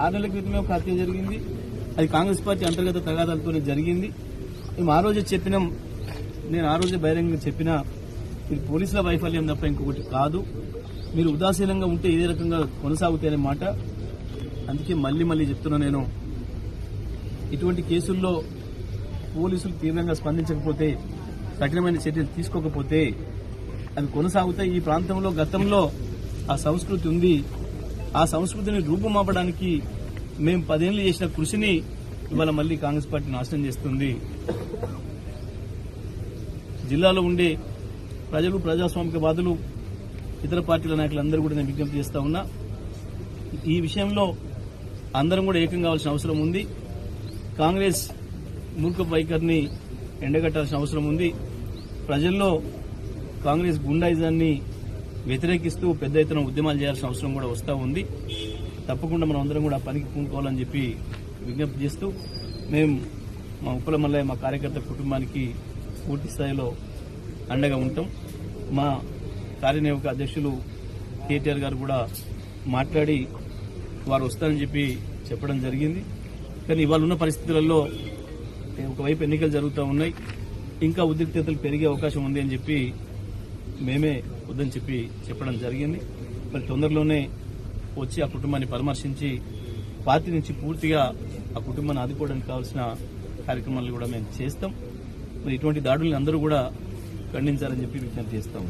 ఆరు నెలల క్రితమే ఒక హత్య జరిగింది. అది కాంగ్రెస్ పార్టీ అంతర్గత తగాదాలతోనే జరిగింది. మేము ఆ రోజే చెప్పినాం. నేను ఆ రోజే బహిరంగంగా చెప్పినా ఇది పోలీసుల వైఫల్యం తప్ప ఇంకొకటి కాదు. మీరు ఉదాసీనంగా ఉంటే ఇదే రకంగా కొనసాగుతాయనే మాట. అందుకే మళ్ళీ మళ్ళీ చెప్తున్నా నేను. ఇటువంటి కేసుల్లో పోలీసులు తీవ్రంగా స్పందించకపోతే కఠినమైన చర్యలు తీసుకోకపోతే అవి కొనసాగుతాయి. ఈ ప్రాంతంలో గతంలో ఆ సంస్కృతి ఉంది. ఆ సంస్కృతిని రూపుమాపడానికి మేము పదేళ్ళు చేసిన కృషిని ఇవాళ మళ్ళీ కాంగ్రెస్ పార్టీ నాశనం చేస్తుంది. జిల్లాలో ఉండే ప్రజలు ప్రజాస్వామికవాదులు ఇతర పార్టీల నాయకులందరూ కూడా నేను విజ్ఞప్తి చేస్తా ఉన్నా. ఈ విషయంలో అందరం కూడా ఏకం కావాల్సిన అవసరం ఉంది. కాంగ్రెస్ మూర్ఖ వైఖరిని ఎండగట్టాల్సిన అవసరం ఉంది. ప్రజల్లో కాంగ్రెస్ గుండాయిజాన్ని వ్యతిరేకిస్తూ పెద్ద ఎత్తున ఉద్యమాలు చేయాల్సిన అవసరం కూడా వస్తూ ఉంది. తప్పకుండా మనం అందరం కూడా పనికి పూనుకోవాలని చెప్పి విజ్ఞప్తి చేస్తూ మేము మా ఉప్పల మల్లయ్య మా కార్యకర్త కుటుంబానికి పూర్తి స్థాయిలో అండగా ఉంటాం. మా కార్యనిర్వాహక అధ్యక్షులు కేటీఆర్ గారు కూడా మాట్లాడి వారు వస్తారని చెప్పి చెప్పడం జరిగింది. కానీ ఇవాళ ఉన్న పరిస్థితులలో ఒకవైపు ఎన్నికలు జరుగుతూ ఉన్నాయి. ఇంకా ఉద్రిక్తతలు పెరిగే అవకాశం ఉంది అని చెప్పి మేమే వద్దని చెప్పి చెప్పడం జరిగింది. మరి తొందరలోనే వచ్చి ఆ కుటుంబాన్ని పరామర్శించి పార్టీ నుంచి పూర్తిగా ఆ కుటుంబాన్ని ఆదుకోవడానికి కావాల్సిన కార్యక్రమాలు కూడా మేము చేస్తాం. మరి ఇటువంటి దాడుల్ని అందరూ కూడా ఖండించాలని చెప్పి విజ్ఞప్తి చేస్తాం